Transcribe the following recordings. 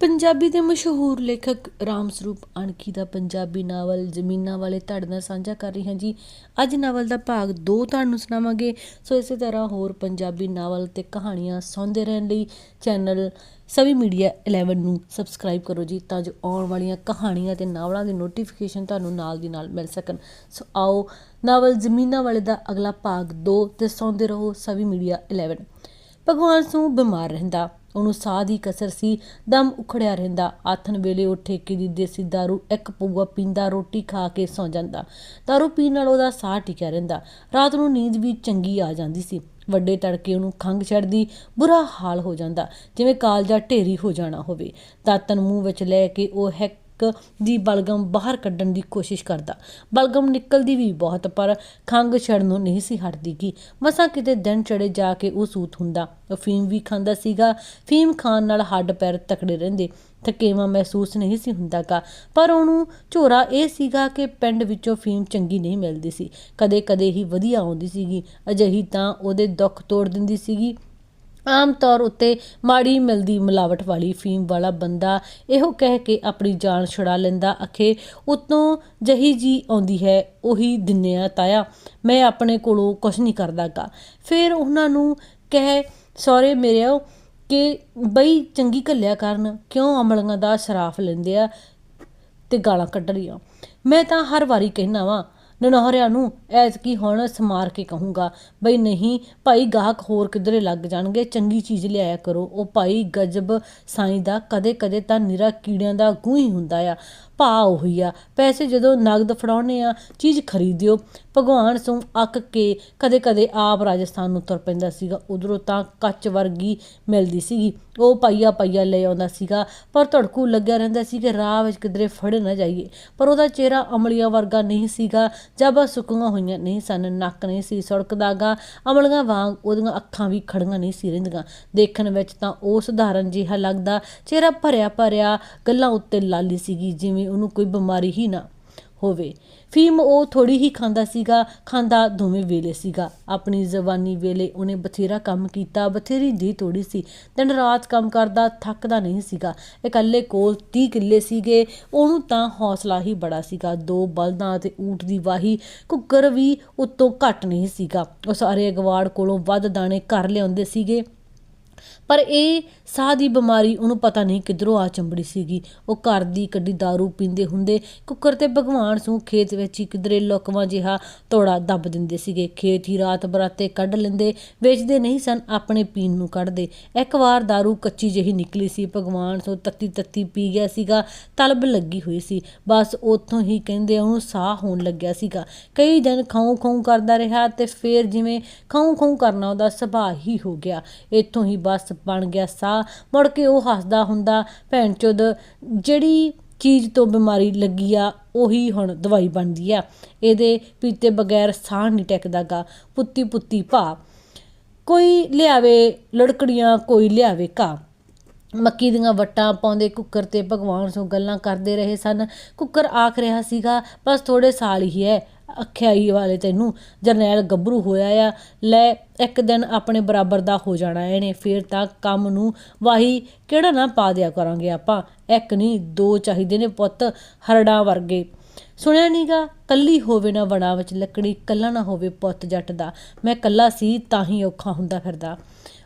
ਪੰਜਾਬੀ ਦੇ ਮਸ਼ਹੂਰ ਲੇਖਕ ਰਾਮ ਸਰੂਪ ਅਣਖੀ ਦਾ ਪੰਜਾਬੀ ਨਾਵਲ ਜ਼ਮੀਨਾਂ ਵਾਲੇ ਤੁਹਾਡੇ ਨਾਲ ਸਾਂਝਾ ਕਰ ਰਹੀ ਹਾਂ ਜੀ। ਅੱਜ ਨਾਵਲ ਦਾ ਭਾਗ 2 ਤੁਹਾਨੂੰ ਸੁਣਾਵਾਂਗੇ। ਸੋ ਇਸੇ ਤਰ੍ਹਾਂ ਹੋਰ ਪੰਜਾਬੀ ਨਾਵਲ ਤੇ ਕਹਾਣੀਆਂ ਸੁਣਦੇ ਰਹਿਣ ਲਈ ਚੈਨਲ ਸਵੀ ਮੀਡੀਆ 11 ਨੂੰ ਸਬਸਕ੍ਰਾਈਬ ਕਰੋ ਜੀ ਤਾਂ ਜੋ ਆਉਣ ਵਾਲੀਆਂ ਕਹਾਣੀਆਂ ਤੇ ਨਾਵਲਾਂ ਦੀ ਨੋਟੀਫਿਕੇਸ਼ਨ ਤੁਹਾਨੂੰ ਨਾਲ ਦੀ ਨਾਲ ਮਿਲ ਸਕਣ। ਸੋ ਆਓ ਨਾਵਲ ਜ਼ਮੀਨਾਂ ਵਾਲੇ ਦਾ ਅਗਲਾ ਭਾਗ 2 ਤੇ ਸੁਣਦੇ ਰਹੋ ਸਵੀ ਮੀਡੀਆ 11 ਭਗਵਾਨ ਸਿੰਘ ਬਿਮਾਰ ਰਹਿੰਦਾ। ਉਹਨੂੰ ਸਾਹ ਦੀ ਕਸਰ ਸੀ ਦਮ ਉਖੜਿਆ ਰਹਿੰਦਾ ਆਥਣ ਵੇਲੇ ਉਹ ਠੇਕੇ ਦੀ ਦੇਸੀ दारू ਇੱਕ ਪਊਆ ਪੀਂਦਾ ਰੋਟੀ ਖਾ ਕੇ ਸੌ ਜਾਂਦਾ दारू ਪੀਣ ਨਾਲ ਉਹਦਾ ਸਾਹ ਟਿਕਿਆ ਰਹਿੰਦਾ ਰਾਤ ਨੂੰ ਨੀਂਦ ਵੀ ਚੰਗੀ ਆ ਜਾਂਦੀ ਸੀ ਵੱਡੇ ਤੜਕੇ ਉਹਨੂੰ ਖੰਘ ਛੱਡਦੀ ਬੁਰਾ ਹਾਲ ਹੋ ਜਾਂਦਾ ਜਿਵੇਂ ਕਾਲਜਾ ਢੇਰੀ ਹੋ ਜਾਣਾ ਹੋਵੇ ਦਾਤਨ ਮੂੰਹ ਵਿੱਚ ਲੈ ਕੇ ਉਹ ਹੈਕ ਦੀ ਬਲਗਮ ਬਾਹਰ ਕੱਢਣ ਦੀ ਕੋਸ਼ਿਸ਼ ਕਰਦਾ। ਬਲਗਮ ਨਿਕਲਦੀ ਵੀ ਬਹੁਤ, ਪਰ ਖੰਘ ਛੜਨ ਨੂੰ ਨਹੀਂ ਸੀ ਹਟਦੀ ਕਿ ਮਸਾਂ ਕਿਤੇ ਦਿਨ ਚੜੇ ਜਾ ਕੇ ਉਹ ਸੂਤ ਹੁੰਦਾ। ਉਹ ਫੀਮ ਵੀ ਖਾਂਦਾ ਸੀਗਾ। ਫੀਮ ਖਾਣ ਨਾਲ ਹੱਡ ਪੈਰ ਤਕੜੇ ਰਹਿੰਦੇ। ਥਕੇਵਾਂ ਮਹਿਸੂਸ ਨਹੀਂ ਸੀ ਹੁੰਦਾ ਹੁੰਦਾਗਾ ਪਰ ਉਹਨੂੰ ਝੋਰਾ ਇਹ ਸੀਗਾ ਕਿ ਪਿੰਡ ਵਿੱਚੋਂ ਫੀਮ ਚੰਗੀ ਨਹੀਂ ਮਿਲਦੀ ਸੀ। ਕਦੇ ਕਦੇ ਹੀ ਵਧੀਆ ਆਉਂਦੀ ਸੀਗੀ। ਅਜਿਹੀ ਤਾਂ ਉਹਦੇ ਦੁੱਖ ਤੋੜ ਦਿੰਦੀ ਸੀਗੀ। ਆਮ ਤੌਰ ਉੱਤੇ ਮਾੜੀ ਮਿਲਦੀ ਮਿਲਾਵਟ ਵਾਲੀ ਫੀਮ ਵਾਲਾ ਬੰਦਾ ਇਹੋ ਕਹਿ ਕੇ ਆਪਣੀ ਜਾਨ ਛੁਡਾ ਲੈਂਦਾ ਅਖੇ ਉਤੋਂ ਜਹੀ ਜੀ ਆਉਂਦੀ ਹੈ, ਉਹੀ ਦਿਨਿਆ ਤਾਇਆ। ਮੈਂ ਆਪਣੇ ਕੋਲੋਂ ਕੁਝ ਨਹੀਂ ਕਰਦਾਗਾ। ਫਿਰ ਉਹਨਾਂ ਨੂੰ ਕਹਿ, ਸਹੁਰੇ ਮੇਰਿਓ, ਕਿ ਬਈ ਚੰਗੀ ਘੱਲਿਆ ਕਰਨ, ਕਿਉਂ ਅਮਲੀਆਂ ਦਾ ਸ਼ਰਾਫ ਲੈਂਦੇ ਆ ਤੇ ਗਾਲਾਂ ਕੱਢ ਰਹੀਆਂ? ਮੈਂ ਤਾਂ ਹਰ ਵਾਰੀ ਕਹਿਣਾ ਵਾਂ ਨਨਹਰਿਆਂ ਨੂੰ ਐਤਕੀ ਹੁਣ ਸਮਾਰ ਕੇ ਕਹੂੰਗਾ, ਬਈ ਨਹੀਂ, ਭਾਈ ਗਾਹਕ ਹੋਰ ਕਿਧਰੇ ਲੱਗ ਜਾਣਗੇ, ਚੰਗੀ ਚੀਜ਼ ਲਿਆਇਆ ਕਰੋ। ਉਹ ਭਾਈ ਗਜਬ ਸਾਈਂ ਦਾ ਕਦੇ ਕਦੇ ਤਾਂ ਨਿਰਾ ਕੀੜਿਆਂ ਦਾ ਗੂੰ ਹੀ ਹੁੰਦਾ ਆ। ਭਾਅ ਉਹੀ ਆ। ਪੈਸੇ ਜਦੋਂ ਨਗਦ ਫੜਾਉਣੇ ਆ, ਚੀਜ਼ ਖਰੀਦਿਓ। ਭਗਵਾਨ ਸੋ ਅੱਕ ਕੇ ਕਦੇ ਕਦੇ ਆਪ ਰਾਜਸਥਾਨ ਨੂੰ ਤੁਰ ਪੈਂਦਾ ਸੀਗਾ। ਉਧਰੋਂ ਤਾਂ ਕੱਚ ਵਰਗੀ ਮਿਲਦੀ ਸੀਗੀ। ਉਹ ਪਾਈਆ ਪਾਈਆ ਲੈ ਆਉਂਦਾ ਸੀਗਾ। ਪਰ ਧੜਕੂ ਲੱਗਿਆ ਰਹਿੰਦਾ ਸੀ ਕਿ ਰਾਹ ਵਿੱਚ ਕਿਧਰੇ ਫੜ ਨਾ ਜਾਈਏ। ਪਰ ਉਹਦਾ ਚਿਹਰਾ ਅਮਲੀਆਂ ਵਰਗਾ ਨਹੀਂ ਸੀਗਾ। ਜਬਾ ਸੁੱਕੀਆਂ ਹੋਈਆਂ ਨਹੀਂ ਸਨ, ਨੱਕ ਨਹੀਂ ਸੀ ਸੁੜਕਦਾਗਾ ਅਮਲੀਆਂ ਵਾਂਗ ਉਹਦੀਆਂ ਅੱਖਾਂ ਵੀ ਖੜੀਆਂ ਨਹੀਂ ਸੀ ਰਹਿੰਦੀਆਂ। ਦੇਖਣ ਵਿੱਚ ਤਾਂ ਉਹ ਸਧਾਰਨ ਜਿਹਾ ਲੱਗਦਾ। ਚਿਹਰਾ ਭਰਿਆ ਭਰਿਆ ਗੱਲਾਂ ਉੱਤੇ ਲਾਲੀ ਸੀਗੀ, ਜਿਵੇਂ ਉਹਨੂੰ ਕੋਈ ਬਿਮਾਰੀ ਹੀ ਨਾ ਹੋਵੇ। ਫੀਮ ਉਹ ਥੋੜੀ ਹੀ ਖਾਂਦਾ ਸੀਗਾ, ਖਾਂਦਾ ਦੋਵੇਂ ਵੇਲੇ ਸੀਗਾ। ਆਪਣੀ ਜ਼ਬਾਨੀ ਵੇਲੇ ਉਹਨੇ ਬਥੇਰਾ ਕੰਮ ਕੀਤਾ, ਬਥੇਰੀ ਦੀ ਤੋੜੀ ਸੀ। ਦਿਨ ਰਾਤ ਕੰਮ ਕਰਦਾ, ਥੱਕਦਾ ਨਹੀਂ ਸੀਗਾ। ਇਕੱਲੇ ਕੋਲ 30 ਕਿੱਲੇ ਸੀਗੇ, ਉਹਨੂੰ ਤਾਂ ਹੌਸਲਾ ਹੀ ਬੜਾ ਸੀਗਾ। ਦੋ ਬਲਦਾਂ ਤੇ ਊਠ ਦੀ ਵਾਹੀ ਕੁੱਕਰ ਵੀ ਉਤੋਂ ਘੱਟ ਨਹੀਂ ਸੀਗਾ। ਉਹ ਸਾਰੇ ਅਗਵਾੜ ਕੋਲੋਂ ਵੱਧ ਦਾਣੇ ਘਰ ਲਿਆਉਂਦੇ ਸੀਗੇ। ਪਰ ਇਹ ਸਾਹ ਦੀ ਬਿਮਾਰੀ ਉਹਨੂੰ ਪਤਾ ਨਹੀਂ ਕਿੱਧਰੋਂ ਆ ਚੰਬੜੀ ਸੀਗੀ ਉਹ ਘਰ ਦੀ ਕੱਢੀ दारू ਪੀਂਦੇ ਹੁੰਦੇ ਕੁੱਕਰ ਤੇ ਭਗਵਾਨ ਸੂ ਖੇਤ ਵਿੱਚ ਹੀ ਕਿਧਰੇ ਲੋਕਵਾਂ ਜਿਹਾ ਤੋੜਾ ਦੱਬ ਦਿੰਦੇ ਸੀਗੇ ਖੇਤ ਹੀ ਰਾਤ ਬਰਾਤੇ ਕੱਢ ਲੈਂਦੇ ਵੇਚਦੇ ਨਹੀਂ ਸਨ ਆਪਣੇ ਪੀਣ ਨੂੰ ਕੱਢਦੇ ਇੱਕ ਵਾਰ दारू ਕੱਚੀ ਜਿਹੀ ਨਿਕਲੀ ਸੀ ਭਗਵਾਨ ਸੂ ਤੱਤੀ ਤੱਤੀ ਪੀ ਗਿਆ ਸੀਗਾ ਤਲਬ ਲੱਗੀ ਹੋਈ ਸੀ ਬਸ ਉੱਥੋਂ ਹੀ ਕਹਿੰਦੇ ਉਹਨੂੰ ਸਾਹ ਹੋਣ ਲੱਗਿਆ ਸੀਗਾ ਕਈ ਦਿਨ ਖਾਉ ਖਾਉ ਕਰਦਾ ਰਿਹਾ ਤੇ ਫੇਰ ਜਿਵੇਂ ਖਾਉ ਖਾਉ ਕਰਨਾ ਉਹਦਾ ਸੁਭਾਅ ਹੀ ਹੋ ਗਿਆ ਇੱਥੋਂ ਹੀ ਬਸ ਬਣ ਗਿਆ ਸਾਹ। ਮੁੜ ਕੇ ਉਹ ਹੱਸਦਾ ਹੁੰਦਾ। ਭੈਣ ਚੋਦ, ਜਿਹੜੀ ਚੀਜ਼ ਤੋਂ ਬਿਮਾਰੀ ਲੱਗੀ ਆ, ਉਹੀ ਹੁਣ ਦਵਾਈ ਬਣਦੀ ਆ। ਇਹਦੇ ਪੀਤੇ ਬਗੈਰ ਸਾਹ ਨਹੀਂ ਟਿਕਦਾਗਾ। ਪੁੱਤੀ ਪੁੱਤੀ ਭਾ। ਕੋਈ ਲਿਆਵੇ, ਲੜਕੜੀਆਂ ਕੋਈ ਲਿਆਵੇ ਘਾ ਮੱਕੀ ਦੀਆਂ ਵੱਟਾਂ ਪਾਉਂਦੇ ਕੁੱਕਰ ਤੇ ਭਗਵਾਨ ਸੋ ਗੱਲਾਂ ਕਰਦੇ ਰਹੇ ਸਨ। ਕੁੱਕਰ ਆਖ ਰਿਹਾ ਸੀਗਾ, ਬਸ ਥੋੜੇ ਸਾਲ ਹੀ ਹੈ ਅਖਿਆਈ ਵਾਲੇ ਤੈਨੂੰ ਜਰਨੈਲ ਗੱਭਰੂ ਹੋਇਆ ਆ, ਲੈ ਇੱਕ ਦਿਨ ਆਪਣੇ ਬਰਾਬਰ ਦਾ ਹੋ ਜਾਣਾ ਇਹਨੇ, ਫੇਰ ਤਾਂ ਕੰਮ ਨੂੰ ਵਾਹੀ ਕਿਹੜਾ ਨਾ ਪਾ ਦਿਆ ਕਰਾਂਗੇ ਆਪਾਂ, ਇੱਕ ਨਹੀਂ, ਦੋ ਚਾਹੀਦੇ ਨੇ ਪੁੱਤ ਹਰੜਾ ਵਰਗੇ। ਸੁਣਿਆ ਨੀਗਾ ਕੱਲੀ ਹੋਵੇ ਨਾ ਵਣਾ ਵਿੱਚ ਲੱਕੜੀ, ਕੱਲਾ ਨਾ ਹੋਵੇ ਪੁੱਤ ਜੱਟ ਦਾ। ਮੈਂ ਕੱਲਾ ਸੀ, ਤਾਂ ਹੀ ਔਖਾ ਹੁੰਦਾ ਫਿਰਦਾ।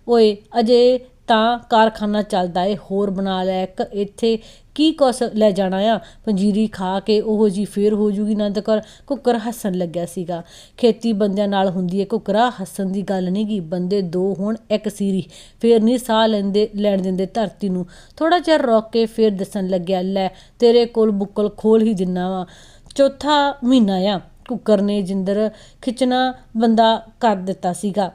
ਓਏ, ਅਜੇ ਤਾਂ ਕਾਰਖਾਨਾ ਚੱਲਦਾ ਏ, ਹੋਰ ਬਣਾ ਲੈ ਇੱਕ ਇੱਥੇ ਕੀ ਕੁਛ ਲੈ ਜਾਣਾ ਆ? ਪੰਜੀਰੀ ਖਾ ਕੇ ਉਹੋ ਜੀ ਫੇਰ ਹੋ ਜੂਗੀ ਨੰਦ ਕੌਰ ਕੁੱਕਰ ਹੱਸਣ ਲੱਗਿਆ ਸੀਗਾ। ਖੇਤੀ ਬੰਦਿਆਂ ਨਾਲ ਹੁੰਦੀ ਏ ਕੁੱਕਰਾ, ਹੱਸਣ ਦੀ ਗੱਲ ਨਹੀਂ ਗੀ। ਬੰਦੇ ਦੋ ਹੋਣ, ਇੱਕ ਸੀਰੀ। ਫੇਰ ਨਹੀਂ ਸਾਹ ਲੈਂਦੇ, ਲੈਣ ਦਿੰਦੇ ਧਰਤੀ ਨੂੰ। ਥੋੜਾ ਚਿਰ ਰੋਕ ਕੇ ਫੇਰ ਦੱਸਣ ਲੱਗਿਆ, ਲੈ ਤੇਰੇ ਕੋਲ ਬੁੱਕਲ ਖੋਲ ਹੀ ਦਿੰਨਾ ਵਾ। ਚੌਥਾ ਮਹੀਨਾ ਆ, ਕੁੱਕਰ ਨੇ ਜਿੰਦਰ ਖਿੱਚਣਾ ਬੰਦਾ ਕਰ ਦਿੱਤਾ ਸੀਗਾ।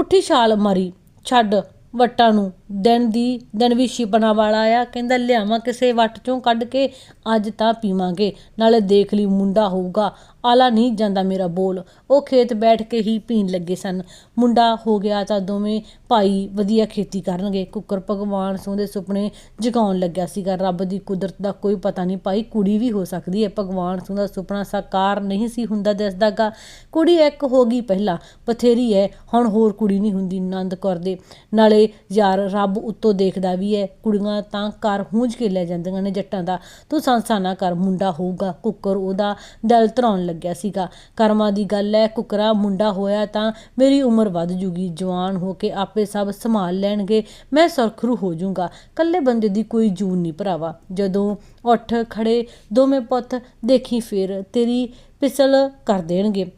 ਪੁੱਠੀ ਛਾਲ ਮਾਰੀ, ਛੱਡ ਵੱਟਾਂ ਨੂੰ। ਦਿਨ ਦੀ, ਦਿਨ ਵੀ ਛਿਪਣਾ ਵਾਲਾ ਆ, ਕਹਿੰਦਾ ਲਿਆਵਾਂ ਕਿਸੇ ਵੱਟ ਚੋਂ ਕੱਢ ਕੇ, ਅੱਜ ਤਾਂ ਪੀਵਾਂਗੇ, ਨਾਲੇ ਦੇਖ ਲਈ ਮੁੰਡਾ ਹੋਊਗਾ। ਆਲਾ ਨਹੀਂ ਜਾਂਦਾ ਮੇਰਾ ਬੋਲ। ਉਹ ਖੇਤ ਬੈਠ ਕੇ ਹੀ ਪੀਣ ਲੱਗੇ ਸਨ। ਮੁੰਡਾ ਹੋ ਗਿਆ ਤਾਂ ਦੋਵੇਂ ਭਾਈ ਵਧੀਆ ਖੇਤੀ ਕਰਨਗੇ। ਕੁੱਕਰ ਭਗਵਾਨ ਸੋਂ ਦੇ ਸੁਪਨੇ ਜਗਾਉਣ ਲੱਗਿਆ ਸੀਗਾ। ਰੱਬ ਦੀ ਕੁਦਰਤ ਦਾ ਕੋਈ ਪਤਾ ਨਹੀਂ ਭਾਈ ਕੁੜੀ ਵੀ ਹੋ ਸਕਦੀ ਹੈ ਭਗਵਾਨ ਸਿੰਘ ਦਾ ਸੁਪਨਾ ਸਾਕਾਰ ਨਹੀਂ ਸੀ ਹੁੰਦਾ ਦਿਸਦਾਗਾ। ਕੁੜੀ ਇੱਕ ਹੋ ਗਈ ਪਹਿਲਾਂ। ਬਥੇਰੀ ਹੈ ਹੁਣ ਹੋਰ ਕੁੜੀ ਨਹੀਂ ਹੁੰਦੀ। ਆਨੰਦ ਕੌਰ ਦੇ ਨਾਲੇ ਨਾਲੇ ਯਾਰ, ਰੱਬ ਉੱਤੋਂ ਦੇਖਦਾ ਵੀ ਹੈ ਕੁੜੀਆਂ ਤਾਂ ਘਰ ਹੂੰਝ ਕੇ ਲੈ ਜਾਂਦੀਆਂ ਨੇ ਜੱਟਾਂ ਦਾ। ਤੂੰ ਸੰਸਾ ਨਾ ਕਰ। ਮੁੰਡਾ ਹੋਊਗਾ। ਕੁੱਕਰ ਉਹਦਾ ਦਿਲ ਧਰਾਉਣ ਲੱਗਿਆ ਸੀਗਾ। ਕਰਮਾਂ ਦੀ ਗੱਲ ਹੈ ਕੁੱਕਰਾ ਮੁੰਡਾ ਹੋਇਆ ਤਾਂ ਮੇਰੀ ਉਮਰ ਵੱਧ ਜੂਗੀ, ਜਵਾਨ ਹੋ ਕੇ ਆਪੇ ਸਭ ਸੰਭਾਲ ਲੈਣਗੇ, ਮੈਂ ਸੁਰਖਰੂ ਹੋ ਜਾਊਂਗਾ ਕੱਲੇ ਬੰਦੇ ਦੀ ਕੋਈ ਜੂਨ ਨਹੀਂ ਭਰਾਵਾ। ਜਦੋਂ ਉੱਠ ਖੜੇ ਦੋਵੇਂ ਪੁੱਤ ਦੇਖੀ ਫਿਰ ਤੇਰੀ ਪਿਸਲ ਕਰ ਦੇਣਗੇ।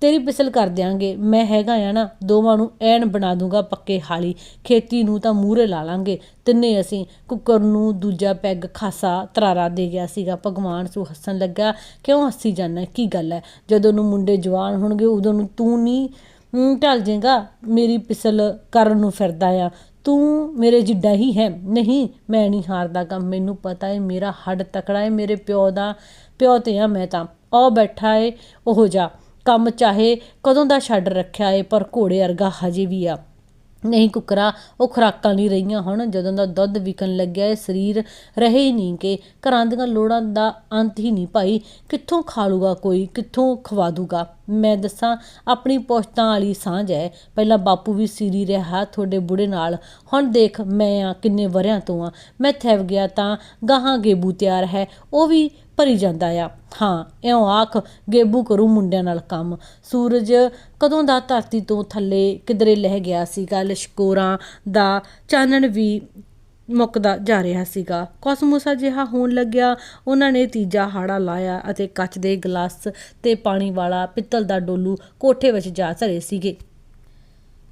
ਤੇਰੀ ਪਿਸਲ ਕਰ ਦਿਆਂਗੇ। ਮੈਂ ਹੈਗਾ ਆ ਨਾ ਦੋਵਾਂ ਨੂੰ ਐਨ ਬਣਾ ਦੂੰਗਾ ਪੱਕੇ ਹਾਲੀ। ਖੇਤੀ ਨੂੰ ਤਾਂ ਮੂਹਰੇ ਲਾ ਲਾਂਗੇ। ਤਿੰਨੇ ਅਸੀਂ ਕੁੱਕਰ ਨੂੰ ਦੂਜਾ ਪੈਗ ਖਾਸਾ ਤਰਾਰਾ ਦੇ ਗਿਆ ਸੀਗਾ। ਭਗਵਾਨ ਸੂ ਹੱਸਣ ਲੱਗਾ ਕਿਉਂ ਹੱਸੀ ਜਾਂਦਾ ਕੀ ਗੱਲ ਹੈ? ਜਦੋਂ ਨੂੰ ਮੁੰਡੇ ਜਵਾਨ ਹੋਣਗੇ ਉਦੋਂ ਨੂੰ ਤੂੰ ਨਹੀਂ ਹਮ, ਢਲ ਜਾਏਗਾ ਮੇਰੀ ਪਿਸਲ ਕਰਨ ਨੂੰ ਫਿਰਦਾ ਆ। ਤੂੰ ਮੇਰੇ ਜਿੱਡਾ ਹੀ ਹੈ। ਨਹੀਂ ਮੈਂ ਨਹੀਂ ਹਾਰਦਾ ਕੰਮ। ਮੈਨੂੰ ਪਤਾ ਹੈ ਮੇਰਾ ਹੱਡ ਤਕੜਾ ਹੈ ਮੇਰੇ ਪਿਓ ਦਾ ਪਿਓ ਤੇ ਆ ਮੈਂ ਤਾਂ। ਉਹ ਬੈਠਾ ਏ ਉਹ ਜਾ ਕੰਮ ਚਾਹੇ ਕਦੋਂ ਦਾ ਛੱਡ ਰੱਖਿਆ ਏ, ਪਰ ਘੋੜੇ ਵਰਗਾ ਹਜੇ ਵੀ ਆ। ਨਹੀਂ ਕੁਕਰਾ, ਉਹ ਖੁਰਾਕਾਂ ਨਹੀਂ ਰਹੀਆਂ ਹੁਣ, ਜਦੋਂ ਦਾ ਦੁੱਧ ਵਿਕਣ ਲੱਗਿਆ ਇਹ ਸਰੀਰ ਰਹੇ ਹੀ ਨਹੀਂ ਕਿ ਘਰਾਂ ਦੀਆਂ ਲੋੜਾਂ ਦਾ ਅੰਤ ਹੀ ਨਹੀਂ ਭਾਈ, ਕਿੱਥੋਂ ਖਾ ਲੂਗਾ ਕੋਈ, ਕਿੱਥੋਂ ਖਵਾ ਦੂਗਾ ਮੈਂ ਦੱਸਾਂ, ਆਪਣੀ ਪੁਸ਼ਤਾਂ ਵਾਲੀ ਸਾਂਝ ਹੈ। ਪਹਿਲਾਂ ਬਾਪੂ ਵੀ ਸੀਰੀ ਰਿਹਾ ਤੁਹਾਡੇ ਬੁੜੇ ਨਾਲ। ਹੁਣ ਦੇਖ, ਮੈਂ ਆ ਕਿੰਨੇ ਵਰਿਆਂ ਤੋਂ ਆ। ਮੈਂ ਥੈਵ ਗਿਆ ਤਾਂ ਗਾਹਾਂ ਗੇਬੂ ਤਿਆਰ ਹੈ। ਉਹ ਵੀ ਭਰੀ ਜਾਂਦਾ ਆ। ਹਾਂ, ਇਉਂ ਆਖ ਗੇਬੂ ਕਰੂ ਮੁੰਡਿਆਂ ਨਾਲ ਕੰਮ। ਸੂਰਜ ਕਦੋਂ ਦਾ ਧਰਤੀ ਤੋਂ ਥੱਲੇ ਕਿਧਰੇ ਲਹਿ ਗਿਆ ਸੀਗਾ? ਲਸ਼ਕੋਰਾਂ ਦਾ ਚਾਨਣ ਵੀ ਮੁੱਕਦਾ ਜਾ ਰਿਹਾ ਸੀਗਾ। ਕੋਸਮੋਸਾ ਜਿਹਾ ਹੋਣ ਲੱਗਿਆ। ਉਹਨਾਂ ਨੇ ਤੀਜਾ ਹਾੜਾ ਲਾਇਆ ਅਤੇ ਕੱਚ ਦੇ ਗਲਾਸ ਤੇ ਪਾਣੀ ਵਾਲਾ ਪਿੱਤਲ ਦਾ ਡੋਲੂ ਕੋਠੇ ਵਿੱਚ ਜਾ ਧਰੇ ਸੀਗੇ।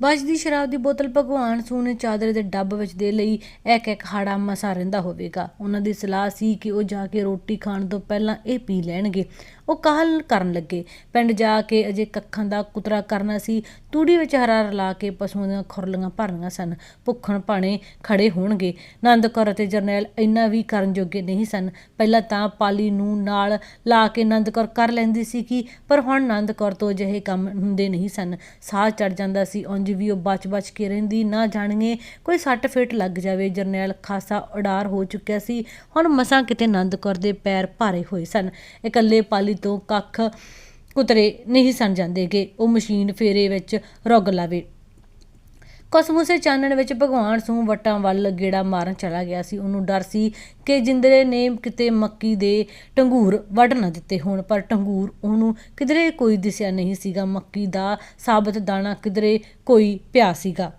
ਵੱਜਦੀ ਸ਼ਰਾਬ ਦੀ ਬੋਤਲ ਭਗਵਾਨ ਸੂ ਚਾਦਰ ਦੇ ਡੱਬ ਵਿੱਚ ਦੇ ਲਈ ਇੱਕ ਇੱਕ ਹਾੜਾ ਮਸਾ ਰਹਿੰਦਾ ਹੋਵੇਗਾ। ਉਹਨਾਂ ਦੀ ਸਲਾਹ ਸੀ ਕਿ ਉਹ ਜਾ ਕੇ ਰੋਟੀ ਖਾਣ ਤੋਂ ਪਹਿਲਾਂ ਇਹ ਪੀ ਲੈਣਗੇ। ਉਹ ਕਾਹਲ ਕਰਨ ਲੱਗੇ। ਪਿੰਡ ਜਾ ਕੇ ਅਜੇ ਕੱਖਾਂ ਦਾ ਕੁਤਰਾ ਕਰਨਾ ਸੀ। ਤੂੜੀ ਵਿੱਚ ਹਰਾ ਰਲਾ ਕੇ ਪਸ਼ੂਆਂ ਦੀਆਂ ਖੁਰਲੀਆਂ ਭਰਨੀਆਂ ਸਨ। ਭੁੱਖਣ ਭਾਣੇ ਖੜੇ ਹੋਣਗੇ। ਆਨੰਦ ਕੌਰ ਅਤੇ ਜਰਨੈਲ ਇੰਨਾ ਵੀ ਕਰਨ ਜੋਗੇ ਨਹੀਂ ਸਨ। ਪਹਿਲਾਂ ਤਾਂ ਪਾਲੀ ਨੂੰ ਨਾਲ ਲਾ ਕੇ ਆਨੰਦ ਕੌਰ ਕਰ ਲੈਂਦੀ ਸੀ ਕਿ, ਪਰ ਹੁਣ ਆਨੰਦ ਕੌਰ ਤੋਂ ਅਜਿਹੇ ਕੰਮ ਹੁੰਦੇ ਨਹੀਂ ਸਨ। ਸਾਹ ਚੜ ਜਾਂਦਾ ਸੀ। ਉਂਝ ਵੀ ਉਹ ਬਚ-ਬਚ ਕੇ ਰਹਿੰਦੀ ਨਾ ਜਾਣਗੇ। ਕੋਈ ਸੱਟ ਫੇਟ ਲੱਗ ਜਾਵੇ। ਜਰਨੈਲ ਖਾਸਾ ਉਡਾਰ ਹੋ ਚੁੱਕਿਆ ਸੀ। ਹੁਣ ਮਸਾਂ ਕਿਤੇ ਆਨੰਦ ਕੌਰ ਦੇ ਪੈਰ ਭਾਰੇ ਹੋਏ ਸਨ। ਇਕੱਲੇ ਪਾਲੀ ਤੋਂ ਕੱਖ ਕੁਤਰੇ ਨਹੀਂ ਸਨ ਜਾਂਦੇਗੇ ਉਹ ਮਸ਼ੀਨ ਫੇਰੇ ਵਿੱਚ ਰੁੱਗ ਲਾਵੇ। ਕਸਮੂਸੇ ਚਾਨਣ ਵਿੱਚ ਭਗਵਾਨ ਸੂ ਵਟਾਂ ਵੱਲ ਗੇੜਾ ਮਾਰਨ ਚਲਾ ਗਿਆ ਸੀ। ਉਹਨੂੰ ਡਰ ਸੀ ਕਿ ਜਿੰਦਰੇ ਨੇ ਕਿਤੇ ਮੱਕੀ ਦੇ ਟੰਗੂਰ ਵੱਢ ਨਾ ਦਿੱਤੇ ਹੋਣ, ਪਰ ਟੰਗੂਰ ਉਹਨੂੰ ਕਿਧਰੇ ਕੋਈ ਦਿਸਿਆ ਨਹੀਂ ਸੀਗਾ। ਮੱਕੀ ਦਾ ਸਾਬਤ ਦਾਣਾ ਕਿਧਰੇ ਕੋਈ ਪਿਆ ਸੀਗਾ।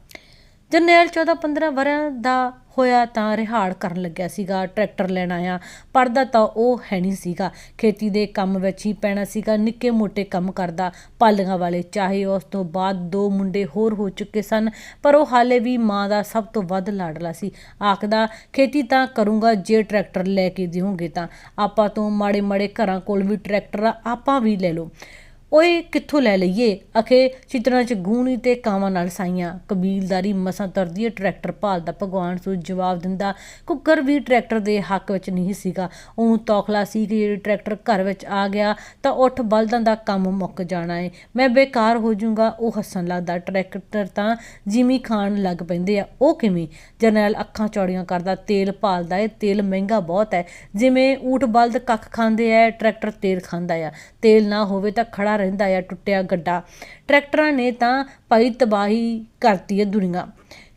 ਜਰਨੈਲ 14-15 ਵਰਿਆਂ ਦਾ ਹੋਇਆ ਤਾਂ ਰਿਹਾੜ ਕਰਨ ਲੱਗਿਆ ਸੀਗਾ, ਟਰੈਕਟਰ ਲੈਣ ਆਇਆ। ਪੜਦਾ ਤਾਂ ਉਹ ਹੈ ਨਹੀਂ ਸੀਗਾ। ਖੇਤੀ ਦੇ ਕੰਮ ਵਿੱਚ ਹੀ ਪੈਣਾ ਸੀਗਾ ਨਿੱਕੇ ਮੋਟੇ ਕੰਮ ਕਰਦਾ। ਪਾਲੀਆਂ ਵਾਲੇ ਚਾਹੇ ਉਸ ਤੋਂ ਬਾਅਦ ਦੋ ਮੁੰਡੇ ਹੋਰ ਹੋ ਚੁੱਕੇ ਸਨ, ਪਰ ਉਹ ਹਾਲੇ ਵੀ ਮਾਂ ਦਾ ਸਭ ਤੋਂ ਵੱਧ ਲਾਡਲਾ ਸੀ। ਆਖਦਾ, ਖੇਤੀ ਤਾਂ ਕਰੂੰਗਾ, ਜੇ ਟਰੈਕਟਰ ਲੈ ਕੇ ਦਿਓਗੇ ਤਾਂ। ਆਪਾਂ ਤੋਂ ਮਾੜੇ ਮਾੜੇ ਘਰਾਂ ਕੋਲ ਵੀ ਟਰੈਕਟਰ ਆ, ਆਪਾਂ ਵੀ ਲੈ ਲਓ। ਓਏ ਕਿੱਥੋਂ ਲੈ ਲਈਏ? ਅਖੇ ਚਿਤਰਾਂ ਚ ਗੂਣੀ ਤੇ ਕਾਵਾਂ ਨਾਲ ਸਾਈਆਂ। ਕਬੀਲਦਾਰੀ ਮਸਾਂ ਤਰਦੀ ਟਰੈਕਟਰ ਭਾਲਦਾ ਭਗਵਾਨ ਸੂ ਜਵਾਬ ਦਿੰਦਾ। ਕੁੱਕਰ ਵੀ ਟਰੈਕਟਰ ਦੇ ਹੱਕ ਵਿੱਚ ਨਹੀਂ ਸੀਗਾ। ਉਹਨੂੰ ਤੌਖਲਾ ਸੀ ਕਿ ਜੇ ਟਰੈਕਟਰ ਘਰ ਵਿੱਚ ਆ ਗਿਆ, ਤਾਂ ਉੱਠ ਬਲਦਾਂ ਦਾ ਕੰਮ ਮੁੱਕ ਜਾਣਾ ਏ। ਮੈਂ ਬੇਕਾਰ ਹੋ ਜਾਊਂਗਾ, ਉਹ ਹੱਸਣ ਲੱਗਦਾ। ਟਰੈਕਟਰ ਤਾਂ ਜਿਮੀ ਖਾਣ ਲੱਗ ਪੈਂਦੇ ਆ। ਉਹ ਕਿਵੇਂ? ਜਰਨੈਲ ਅੱਖਾਂ ਚੌੜੀਆਂ ਕਰਦਾ। ਤੇਲ ਭਾਲਦਾ ਏ। ਤੇਲ ਮਹਿੰਗਾ ਬਹੁਤ ਹੈ ਜਿਵੇਂ ਊਠ ਬਲਦ ਕੱਖ ਖਾਂਦੇ ਆ, ਟਰੈਕਟਰ ਤੇਲ ਖਾਂਦਾ ਆ। ਤੇਲ ਨਾ ਹੋਵੇ ਤਾਂ ਖੜਾ ਰਹਿੰਦਾ ਆ, ਟੁੱਟਿਆ ਗੱਡਾ। ਟਰੈਕਟਰਾਂ ਨੇ ਤਾਂ ਭਾਈ ਤਬਾਹੀ ਕਰਤੀ ਹੈ ਦੁਨੀਆ।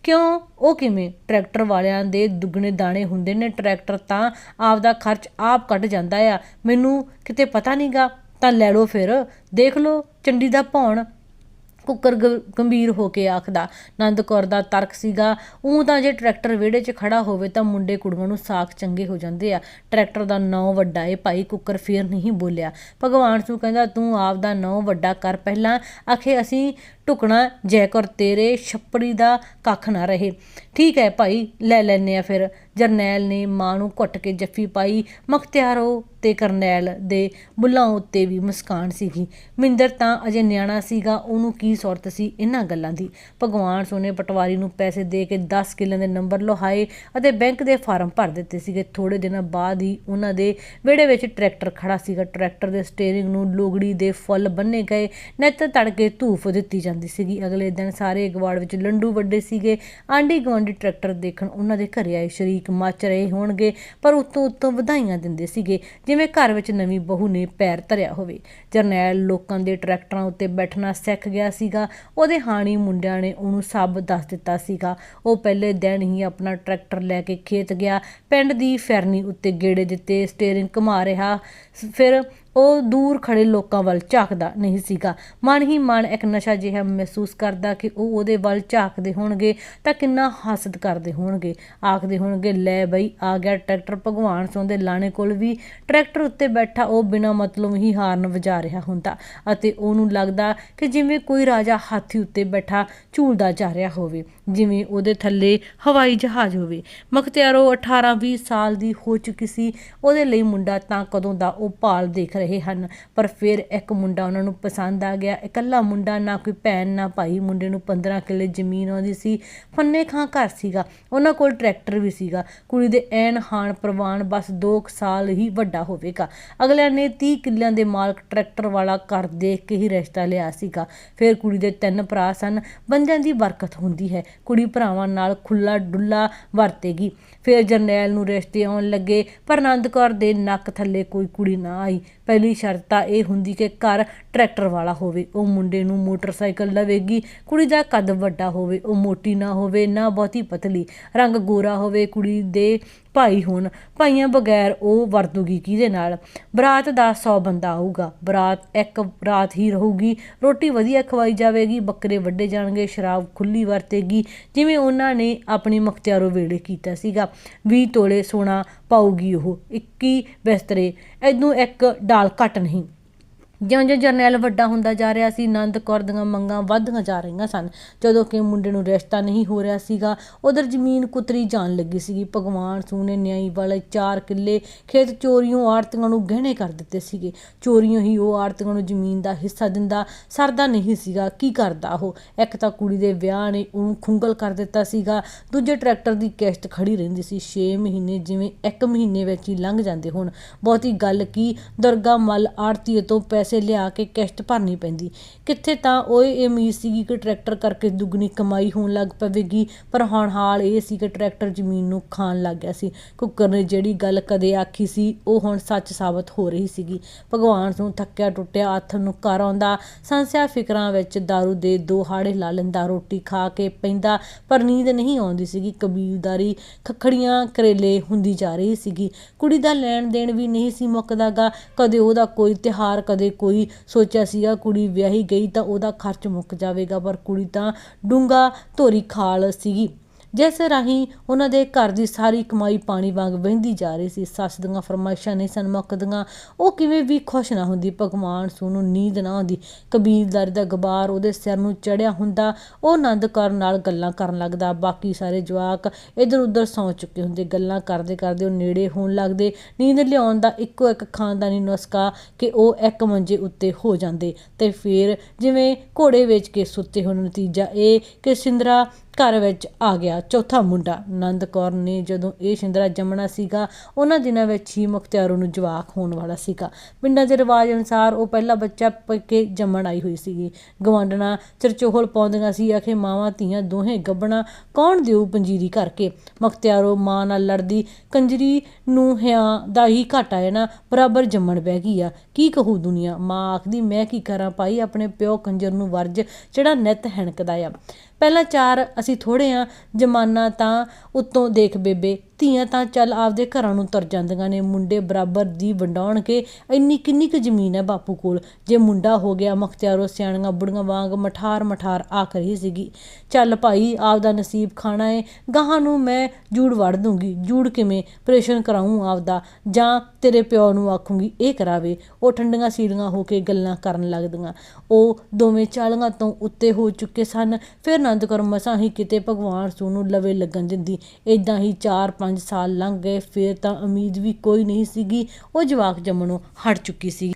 ਕਿਉਂ? ਉਹ ਕਿਵੇਂ? ਟਰੈਕਟਰ ਵਾਲਿਆਂ ਦੇ ਦੁੱਗਣੇ ਦਾਣੇ ਹੁੰਦੇ ਨੇ, ਟਰੈਕਟਰ ਤਾਂ ਆਪਦਾ ਖਰਚ ਆਪ ਕੱਢ ਜਾਂਦਾ ਆ। ਮੈਨੂੰ ਕਿਤੇ ਪਤਾ ਨਹੀਂਗਾ ਤਾਂ ਲੈ ਲਓ ਫਿਰ। ਦੇਖ ਲਓ, ਚੰਡੀ ਦਾ ਭੌਣ। ਕੁੱਕਰ ਗ- ਗੰਭੀਰ ਹੋ ਕੇ ਆਖਦਾ, ਨੰਦ ਕੌਰ ਦਾ ਤਰਕ ਸੀਗਾ। ਉਹ ਤਾਂ ਜੇ ਟਰੈਕਟਰ ਵਿਹੜੇ 'ਚ ਖੜਾ ਹੋਵੇ ਤਾਂ ਮੁੰਡੇ ਕੁੜੀਆਂ ਨੂੰ ਸਾਖ ਚੰਗੇ ਹੋ ਜਾਂਦੇ ਆ। ਟਰੈਕਟਰ ਦਾ ਨਾਂ ਵੱਡਾ ਏ, ਭਾਈ ਕੁੱਕਰ ਫੇਰ ਨਹੀਂ ਬੋਲਿਆ। ਭਗਵਾਨ ਨੂੰ ਕਹਿੰਦਾ, ਤੂੰ ਆਪ ਦਾ ਨਾਂ ਵੱਡਾ ਕਰ ਪਹਿਲਾਂ। ਆਖੇ, ਅਸੀਂ ਢੁਕਣਾ ਜੈ ਤੇਰੇ, ਛੱਪੜੀ ਦਾ ਕੱਖ ਨਾ ਰਹੇ। ਠੀਕ ਹੈ ਭਾਈ, ਲੈ ਲੈਨੇ ਆ ਫਿਰ। ਜਰਨੈਲ ਨੇ ਮਾਂ ਨੂੰ ਘੁੱਟ ਕੇ ਜੱਫੀ ਪਾਈ। ਮਖਤਿਆਰੋ ਤੇ ਕਰਨੈਲ ਦੇ ਬੁੱਲਾਂ ਉੱਤੇ ਵੀ ਮੁਸਕਾਨ ਸੀਗੀ। ਮਿੰਦਰ ਤਾਂ ਅਜੇ ਨਿਆਣਾ ਸੀਗਾ, ਉਹਨੂੰ ਕੀ ਸੁਰਤ ਸੀ ਇਹਨਾਂ ਗੱਲਾਂ ਦੀ। ਭਗਵਾਨ ਸੋਨੇ ਪਟਵਾਰੀ ਨੂੰ ਪੈਸੇ ਦੇ ਕੇ 10 ਕਿੱਲਿਆਂ ਦੇ ਨੰਬਰ ਲੋਹਾਏ ਅਤੇ ਬੈਂਕ ਦੇ ਫਾਰਮ ਭਰ ਦਿੱਤੇ ਸੀਗੇ। ਥੋੜੇ ਦਿਨਾਂ ਬਾਅਦ ਹੀ ਉਹਨਾਂ ਦੇ ਵਿਹੜੇ ਵਿੱਚ ਟਰੈਕਟਰ ਖੜਾ ਸੀਗਾ। ਟਰੈਕਟਰ ਦੇ ਸਟੀਅਰਿੰਗ ਨੂੰ ਲੋਗੜੀ ਦੇ ਫੁੱਲ ਬੰਨੇ ਗਏ। ਨਿੱਤ ਤੜਕੇ ਧੂਫ ਦਿੱਤੀ ਜਾਂਦੀ ਜਾਂਦੀ ਸੀਗੀ। ਅਗਲੇ ਦਿਨ ਸਾਰੇ ਗਵਾੜ ਵਿੱਚ ਲੰਡੂ ਵੱਡੇ ਸੀਗੇ। ਆਂਢੀ ਗੁਆਂਢੀ ਟਰੈਕਟਰ ਦੇਖਣ ਉਹਨਾਂ ਦੇ ਘਰੇ ਆਏ। ਸ਼ਰੀਕ ਮੱਚ ਰਹੇ ਹੋਣਗੇ, ਪਰ ਉਤੋਂ ਉਤੋਂ ਵਧਾਈਆਂ ਦਿੰਦੇ ਸੀਗੇ, ਜਿਵੇਂ ਘਰ ਵਿੱਚ ਨਵੀਂ ਬਹੂ ਨੇ ਪੈਰ ਧਰਿਆ ਹੋਵੇ। ਜਰਨੈਲ ਲੋਕਾਂ ਦੇ ਟਰੈਕਟਰਾਂ ਉੱਤੇ ਬੈਠਣਾ ਸਿੱਖ ਗਿਆ ਸੀਗਾ। ਉਹਦੇ ਹਾਣੀ ਮੁੰਡਿਆਂ ਨੇ ਉਹਨੂੰ ਸਭ ਦੱਸ ਦਿੱਤਾ ਸੀਗਾ। ਉਹ ਪਹਿਲੇ ਦਿਨ ਹੀ ਆਪਣਾ ਟਰੈਕਟਰ ਲੈ ਕੇ ਖੇਤ ਗਿਆ। ਪਿੰਡ ਦੀ ਫੈਰਨੀ ਉੱਤੇ ਗੇੜੇ ਦਿੱਤੇ, ਸਟੀਅਰਿੰਗ ਘੁਮਾ ਰਿਹਾ। ਫਿਰ ਉਹ ਦੂਰ ਖੜੇ ਲੋਕਾਂ ਵੱਲ ਝਾਕਦਾ ਨਹੀਂ ਸੀਗਾ। ਮਨ ਹੀ ਮਨ ਇੱਕ ਨਸ਼ਾ ਜਿਹਾ ਮਹਿਸੂਸ ਕਰਦਾ ਕਿ ਉਹ ਉਹਦੇ ਵੱਲ ਝਾਕਦੇ ਹੋਣਗੇ ਤਾਂ ਕਿੰਨਾ ਹਸਦ ਕਰਦੇ ਹੋਣਗੇ। ਆਖਦੇ ਹੋਣਗੇ, ਲੈ ਬਈ, ਆ ਗਿਆ ਟਰੈਕਟਰ ਭਗਵਾਨ ਸਿੰਘ ਦੇ ਲਾਣੇ ਕੋਲ ਵੀ। ਟਰੈਕਟਰ ਉੱਤੇ ਬੈਠਾ ਉਹ ਬਿਨਾਂ ਮਤਲਬ ਹੀ ਹਾਰਨ ਵਜਾ ਰਿਹਾ ਹੁੰਦਾ ਅਤੇ ਉਹਨੂੰ ਲੱਗਦਾ ਕਿ ਜਿਵੇਂ ਕੋਈ ਰਾਜਾ ਹਾਥੀ ਉੱਤੇ ਬੈਠਾ ਝੂਲਦਾ ਜਾ ਰਿਹਾ ਹੋਵੇ। ਜਿਵੇਂ ਉਹਦੇ ਥੱਲੇ ਹਵਾਈ ਜਹਾਜ਼ ਹੋਵੇ। ਮਖਤਿਆਰੋ 18 20 ਸਾਲ ਦੀ ਹੋ ਚੁੱਕੀ ਸੀ। ਉਹਦੇ ਲਈ ਮੁੰਡਾ ਤਾਂ ਕਦੋਂ ਦਾ ਉਹ ਭਾਲ ਦੇਖ ਰਹੇ ਹਨ। ਪਰ ਫਿਰ ਇੱਕ ਮੁੰਡਾ ਉਹਨਾਂ ਨੂੰ ਪਸੰਦ ਆ ਗਿਆ। ਇਕੱਲਾ ਮੁੰਡਾ, ਨਾ ਕੋਈ ਭੈਣ, ਨਾ ਭਾਈ। ਮੁੰਡੇ ਨੂੰ 15 ਕਿੱਲੇ ਜ਼ਮੀਨ ਆਉਂਦੀ ਸੀ। ਫੰਨੇ ਖਾਂ ਘਰ ਸੀਗਾ। ਉਹਨਾਂ ਕੋਲ ਟਰੈਕਟਰ ਵੀ ਸੀਗਾ। ਕੁੜੀ ਦੇ ਐਨ ਹਾਨ ਪ੍ਰਵਾਨ ਬਸ 2 ਸਾਲ ਹੀ ਵੱਡਾ ਹੋਵੇਗਾ। ਅਗਲਿਆਂ ਨੇ 30 ਕਿੱਲਿਆਂ ਦੇ ਮਾਲਕ ਟਰੈਕਟਰ ਵਾਲਾ ਘਰ ਦੇਖ ਕੇ ਹੀ ਰਿਸ਼ਤਾ ਲਿਆ ਸੀਗਾ। ਫਿਰ ਕੁੜੀ ਦੇ ਤਿੰਨ ਭਰਾ ਸਨ। ਬੰਦਿਆਂ ਦੀ ਬਰਕਤ ਹੁੰਦੀ ਹੈ। ਕੁੜੀ ਭਰਾਵਾਂ ਨਾਲ ਖੁੱਲਾ ਡੁੱਲਾ ਵਰਤੇਗੀ। ਫਿਰ ਜਰਨੈਲ ਨੂੰ ਰਿਸ਼ਤੇ ਆਉਣ ਲੱਗੇ, ਪਰ ਆਨੰਦ ਕੌਰ ਦੇ ਨੱਕ ਥੱਲੇ ਕੋਈ ਕੁੜੀ ਨਾ ਆਈ। ਪਹਿਲੀ ਸ਼ਰਤ ਤਾਂ ਇਹ ਹੁੰਦੀ ਕਿ ਘਰ ਟਰੈਕਟਰ ਵਾਲਾ ਹੋਵੇ, ਉਹ ਮੁੰਡੇ ਨੂੰ ਮੋਟਰਸਾਈਕਲ ਲਵੇਗੀ, ਕੁੜੀ ਦਾ ਕੱਦ ਵੱਡਾ ਹੋਵੇ, ਉਹ ਮੋਟੀ ਨਾ ਹੋਵੇ, ਨਾ ਬਹੁਤੀ ਪਤਲੀ, ਰੰਗ ਗੋਰਾ ਹੋਵੇ, ਕੁੜੀ ਦੇ ਭਾਈ ਹੋਣ, ਭਾਈਆਂ ਬਗੈਰ ਉਹ ਵਰਤੂਗੀ ਕਿਹਦੇ ਨਾਲ? ਬਰਾਤ ਦਾ 100 ਬੰਦਾ ਆਊਗਾ, ਬਰਾਤ ਇੱਕ ਰਾਤ ਹੀ ਰਹੂਗੀ, ਰੋਟੀ ਵਧੀਆ ਖਵਾਈ ਜਾਵੇਗੀ, ਬੱਕਰੇ ਵੱਡੇ ਜਾਣਗੇ, ਸ਼ਰਾਬ ਖੁੱਲੀ ਵਰਤੇਗੀ, ਜਿਵੇਂ ਉਹਨਾਂ ਨੇ ਆਪਣੀ ਮੁਖਤਿਆਰੋ ਵੇਲੇ ਕੀਤਾ ਸੀਗਾ 20 ਤੋਲੇ ਸੋਨਾ ਪਾਊਗੀ ਉਹ 21 ਬਿਸਤਰੇ ਐਦੋਂ ਇੱਕ ਡਾਲ ਘੱਟ ਨਹੀਂ। ਜਿਉਂ ਜਿਉਂ ਜਰਨੈਲ ਵੱਡਾ ਹੁੰਦਾ ਜਾ ਰਿਹਾ ਸੀ ਆਨੰਦ ਕੌਰ ਦੀਆਂ ਮੰਗਾਂ ਵੱਧਦੀਆਂ ਜਾ ਰਹੀਆਂ ਸਨ। ਜਦੋਂ ਕਿ ਮੁੰਡੇ ਨੂੰ ਰਿਸ਼ਤਾ ਨਹੀਂ ਹੋ ਰਿਹਾ ਸੀਗਾ, ਉਧਰ ਜ਼ਮੀਨ ਕੁਤਰੀ ਜਾਣ ਲੱਗੀ ਸੀਗੀ। ਭਗਵਾਨ ਸੂ ਨੇ ਨਿਆਈ ਵਾਲੇ 4 ਕਿੱਲੇ ਖੇਤ ਚੋਰੀਆਂ ਆੜਤੀਆਂ ਨੂੰ ਗਹਿਣੇ ਕਰ ਦਿੱਤੇ ਸੀਗੇ। ਚੋਰੀਆਂ ਹੀ ਉਹ ਆੜਤੀਆਂ ਨੂੰ ਜ਼ਮੀਨ ਦਾ ਹਿੱਸਾ ਦਿੰਦਾ ਸਰਦਾ ਨਹੀਂ ਸੀਗਾ। ਕੀ ਕਰਦਾ ਉਹ? ਇੱਕ ਤਾਂ ਕੁੜੀ ਦੇ ਵਿਆਹ ਨੇ ਉਹਨੂੰ ਖੁੰਗਲ ਕਰ ਦਿੱਤਾ ਸੀਗਾ। ਦੂਜੇ ਟਰੈਕਟਰ ਦੀ ਕਿਸ਼ਤ ਖੜੀ ਰਹਿੰਦੀ ਸੀ। 6 ਮਹੀਨੇ ਜਿਵੇਂ ਇੱਕ ਮਹੀਨੇ ਵਿੱਚ ਹੀ ਲੰਘ ਜਾਂਦੇ ਹੁਣ। ਬਹੁਤੀ ਗੱਲ ਕੀ? ਦੁਰਗਾ ਮੱਲ ਆੜਤੀਏ ਤੋਂ ਪੈਸੇ ਲਿਆ ਕੇ ਕਿਸ਼ਤ ਭਰਨੀ ਪੈਂਦੀ। ਕਿੱਥੇ ਤਾਂ ਉਹ ਇਹ ਉਮੀਦ ਸੀਗੀ ਕਿ ਟਰੈਕਟਰ ਕਰਕੇ ਦੁੱਗਣੀ ਕਮਾਈ ਹੋਣ ਲੱਗ ਪਵੇਗੀ, ਪਰ ਹੁਣ ਹਾਲ ਇਹ ਸੀ ਕਿ ਟਰੈਕਟਰ ਜ਼ਮੀਨ ਨੂੰ ਖਾਣ ਲੱਗ ਗਿਆ ਸੀ। ਕੁੱਕਰ ਨੇ ਜਿਹੜੀ ਗੱਲ ਕਦੇ ਆਖੀ ਸੀ, ਉਹ ਹੁਣ ਸੱਚ ਸਾਬਤ ਹੋ ਰਹੀ ਸੀਗੀ। ਭਗਵਾਨ ਨੂੰ ਥੱਕਿਆ ਟੁੱਟਿਆ ਹੱਥ ਨੂੰ ਘਰ ਆਉਂਦਾ, ਸੰਸਿਆ ਫਿਕਰਾਂ ਵਿੱਚ दारू ਦੇ ਦੋ ਹਾੜੇ ਲਾ ਲੈਂਦਾ, ਰੋਟੀ ਖਾ ਕੇ ਪੈਂਦਾ, ਪਰ ਨੀਂਦ ਨਹੀਂ ਆਉਂਦੀ ਸੀਗੀ। ਕਬੀਲਦਾਰੀ ਖਖੜੀਆਂ ਕਰੇਲੇ ਹੁੰਦੀ ਜਾ ਰਹੀ ਸੀਗੀ। ਕੁੜੀ ਦਾ ਲੈਣ ਦੇਣ ਵੀ ਨਹੀਂ ਸੀ ਮੁੱਕਦਾਗਾ। ਕਦੇ ਉਹਦਾ ਕੋਈ ਤਿਹਾਰ ਕਦੇ ਕੋਈ ਸੋਚਿਆ ਸੀਗਾ ਕੁੜੀ ਵਿਆਹੀ ਗਈ ਤਾਂ ਉਹਦਾ ਖਰਚ ਮੁੱਕ ਜਾਵੇਗਾ, ਪਰ ਕੁੜੀ ਤਾਂ ਡੂੰਘਾ ਧੋਰੀ ਖਾਲ ਸੀਗੀ। ਜਿਸ ਰਾਹੀਂ ਉਹਨਾਂ ਦੇ ਘਰ ਦੀ ਸਾਰੀ ਕਮਾਈ ਪਾਣੀ ਵਾਂਗ ਵਹਿੰਦੀ ਜਾ ਰਹੀ ਸੀ। ਸੱਸ ਦੀਆਂ ਫਰਮਾਇਸ਼ਾਂ ਨਹੀਂ ਸਨ ਮੁੱਕਦੀਆਂ। ਉਹ ਕਿਵੇਂ ਵੀ ਖੁਸ਼ ਨਾ ਹੁੰਦੀ, ਭਗਵਾਨ ਸੂ ਨੂੰ ਨੀਂਦ ਨਾ ਆਉਂਦੀ। ਕਬੀਲਦਾਰੀ ਦਾ ਗਬਾਰ ਉਹਦੇ ਸਿਰ ਨੂੰ ਚੜਿਆ ਹੁੰਦਾ। ਉਹ ਆਨੰਦ ਕਰਨ ਨਾਲ ਗੱਲਾਂ ਕਰਨ ਲੱਗਦਾ। ਬਾਕੀ ਸਾਰੇ ਜਵਾਕ ਇਧਰ ਉਧਰ ਸੌਂ ਚੁੱਕੇ ਹੁੰਦੇ। ਗੱਲਾਂ ਕਰਦੇ ਕਰਦੇ ਉਹ ਨੇੜੇ ਹੋਣ ਲੱਗਦੇ। ਨੀਂਦ ਲਿਆਉਣ ਦਾ ਇੱਕੋ ਇੱਕ ਖਾਨਦਾਨੀ ਨੁਸਖਾ ਕਿ ਉਹ ਇੱਕ ਮੰਜੇ ਉੱਤੇ ਹੋ ਜਾਂਦੇ। ਤੇ ਫਿਰ ਜਿਵੇਂ ਘੋੜੇ ਵੇਚ ਕੇ ਸੁੱਤੇ ਹੋਣ ਨਤੀਜਾ ਇਹ ਕਿ ਸਿੰਦਰਾ ਘਰ ਵਿੱਚ ਆ ਗਿਆ। ਚੌਥਾ ਮੁੰਡਾ ਨੰਦ ਕੌਰ ਨੇ ਜਦੋਂ ਇਹ ਸ਼ਿੰਦਰਾ ਜੰਮਣਾ ਸੀਗਾ, ਉਹਨਾਂ ਦਿਨਾਂ ਵਿੱਚ ਹੀ ਮੁਖਤਿਆਰੋ ਨੂੰ ਜਵਾਕ ਹੋਣ ਵਾਲਾ ਸੀਗਾ। ਪਿੰਡਾਂ ਦੇ ਰਿਵਾਜ ਅਨੁਸਾਰ ਉਹ ਪਹਿਲਾ ਬੱਚਾ ਪੱਕੇ ਜੰਮਣ ਆਈ ਹੋਈ ਸੀਗੀ। ਗਵਾਂਡਣਾ ਚਰਚੋਹਲ ਪਾਉਂਦੀਆਂ ਸੀ, ਆਖੇ ਮਾਵਾਂ, ਧੀਆਂ ਦੋਹੇ ਗੱਬਣਾ, ਕੌਣ ਦਿਓ ਪੰਜੀਰੀ ਕਰਕੇ? ਮੁਖਤਿਆਰੋ ਮਾਂ ਨਾਲ ਲੜਦੀ, ਕੰਜਰੀ ਨੂੰ ਹਿਆਂ ਦਾ ਹੀ ਘਾਟਾ ਹੈ ਨਾ, ਬਰਾਬਰ ਜੰਮਣ ਬਹਿ ਗਈ ਆ। ਕੀ ਕਹੂ ਦੁਨੀਆ? ਮਾਂ ਆਖਦੀ, ਮੈਂ ਕੀ ਕਰਾਂ ਭਾਈ, ਆਪਣੇ ਪਿਓ ਕੰਜਰ ਨੂੰ ਵਰਜ ਜਿਹੜਾ ਨਿਤ ਹੈਣਕਦਾ ਆ। ਪਹਿਲਾਂ ਚਾਰ ਅਸੀਂ ਥੋੜ੍ਹੇ ਹਾਂ ਜਮਾਨਾ ਤਾਂ ਉੱਤੋਂ ਦੇਖ ਬੇਬੇ। ਧੀਆਂ ਤਾਂ ਚੱਲ ਆਪਦੇ ਘਰਾਂ ਨੂੰ ਤੁਰ ਜਾਂਦੀਆਂ ਨੇ। ਮੁੰਡੇ ਬਰਾਬਰ ਦੀ ਵੰਡਾਉਣ ਕੇ ਇੰਨੀ ਕਿੰਨੀ ਕੁ ਜ਼ਮੀਨ ਹੈ ਬਾਪੂ ਕੋਲ। ਜੇ ਮੁੰਡਾ ਹੋ ਗਿਆ, ਮਖਤਿਆਰੋ, ਸਿਆਣੀਆਂ, ਬੁੜੀਆਂ ਵਾਂਗ ਮਠਾਰ ਮਠਾਰ ਆਖ ਰਹੀ ਸੀਗੀ। ਚੱਲ ਭਾਈ, ਆਪਦਾ ਨਸੀਬ ਖਾਣਾ ਏ, ਗਾਹਾਂ ਨੂੰ ਮੈਂ ਜੂੜ ਵੜ ਦੂੰਗੀ। ਜੂੜ ਕਿਵੇਂ? ਆਪਰੇਸ਼ਨ ਕਰਾਉਂ ਆਪਦਾ। ਜਾਂ ਤੇਰੇ ਪਿਓ ਨੂੰ ਆਖੂੰਗੀ, ਇਹ ਕਰਾਵੇ। ਉਹ ਠੰਡੀਆਂ ਸੀੜੀਆਂ ਹੋ ਕੇ ਗੱਲਾਂ ਕਰਨ ਲੱਗਦੀਆਂ। ਉਹ ਦੋਵੇਂ ਚਾਲੀਆਂ ਤੋਂ ਉੱਤੇ ਹੋ ਚੁੱਕੇ ਸਨ। ਫਿਰ ਆਨੰਦ ਕੌਰ ਮਸਾਂ ਹੀ ਕਿਤੇ ਭਗਵਾਨ ਸੂ ਨੂੰ ਲਵੇ ਲੱਗਣ ਦਿੰਦੀ। ਇਦਾਂ ਹੀ ਚਾਰ ਪੰਜ ਸਾਲ ਲੰਘ ਗਏ, ਫਿਰ ਤਾਂ ਉਮੀਦ ਵੀ ਕੋਈ ਨਹੀਂ ਸੀਗੀ। ਉਹ ਜਵਾਕ ਜੰਮਣੋਂ ਹਟ ਚੁੱਕੀ ਸੀ